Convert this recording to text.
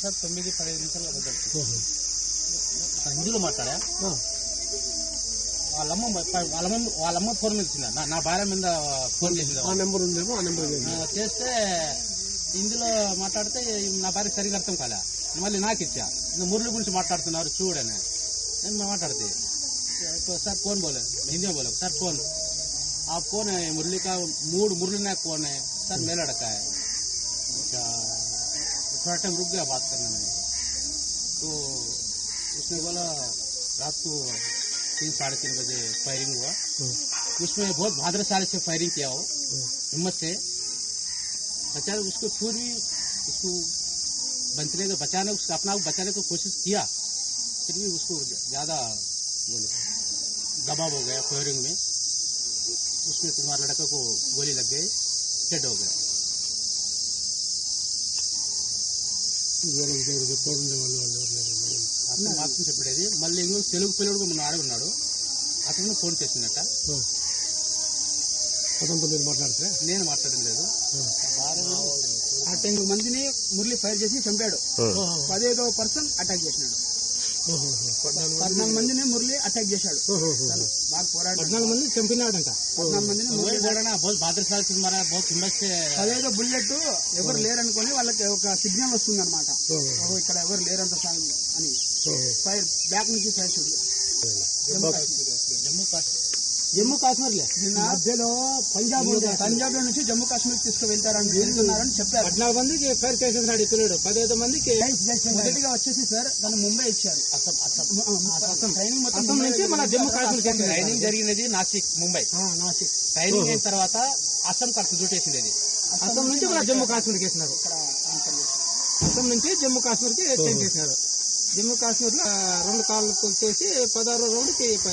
Sir తొమ్మిది పదిహేను నిమిషాలు హిందీలో మాట్లాడా? వాళ్ళమ్మ వాళ్ళమ్మ వాళ్ళమ్మ ఫోన్ చేసిందా నా భార్య మీద ఫోన్ చేసిందా? ఆ నెంబర్ ఉందేమో ఆ నెంబర్ చేస్తే ఇందులో మాట్లాడితే నా భార్య సరిగా అర్థం కాలే. మళ్ళీ నాకు ఇచ్చా. మురళి గురించి మాట్లాడుతున్నారు చూడని. నేను మాట్లాడితే సార్ ఫోన్ బోలే హిందీ బోలే సార్ ఫోన్. ఆ ఫోన్ మురళి మూడు మురళి నాకు ఫోన్. సార్ మేలడకాయ. थोड़ा टाइम रुक गया बात करने में। तो उसने बोला रात को तीन साढ़े तीन बजे फायरिंग हुआ। उसमें बहुत भाद्रशाली से फायरिंग किया हो हिम्मत से। बेचारे उसको फिर भी उसको बचने का बचाने उसका अपना आप बचाने की कोशिश किया फिर भी उसको ज़्यादा दबाव हो गया फायरिंग में। उसमें तुम्हारे लड़के को गोली लग गई डेड हो गया। అతను మాత్రం చెప్పేది. మళ్ళీ ఇంకో తెలుగు పిల్లడు మన ఆడే ఉన్నాడు. అతను ఫోన్ చేసిందట. మీరు మాట్లాడతారా నేను మాట్లాడడం లేదు. ఆ. టెన్ మందిని మురళి ఫైర్ చేసి చంపాడు. ఓహో. పదిహేదో పర్సన్ అటాక్ చేసినాడు. పద్నాలుగు మందిని మురళి అటాక్ చేశాడు. బాగా పోరాడు పద్నాలుగు అదేదో బుల్లెట్ ఎవరు లేరనుకొని వాళ్ళకి ఒక సిగ్నల్ వస్తుంది అనమాట ఇక్కడ ఎవరు లేరంత అని. ఫైర్ బ్యాక్ నుంచి ఫైర్ షూట్ జమ్మూ కాశ్మీర్. జమ్మూ కాశ్మీర్ మధ్యలో పంజాబ్ పంజాబ్లో నుంచి జమ్మూ కాశ్మీర్ తీసుకువెళ్తారని వెళ్తున్నారని చెప్పారు. పద్నాలుగు మందికి ఫైర్ చేసేసినాడు ఇక్కడ పదిహేను మందికి మొదటిగా వచ్చేసి సార్ తను ముంబై ఇచ్చారు. అసలు నుంచి మన జమ్మూ కాశ్మీర్ ట్రైనింగ్ జరిగినది నాసిక్ ముంబై. నాసిక్. ట్రైనింగ్ అయిన తర్వాత అస్సాం కరెక్ట్ అది అస్సాం నుంచి మన జమ్మూ కాశ్మీర్కి వేసినారు. అస్సాం నుంచి జమ్మూ కాశ్మీర్కి చేంజ్ చేసినారు. జమ్మూ కాశ్మీర్లో రెండు కాళ్ళు చేసి పదహారు రోజులకి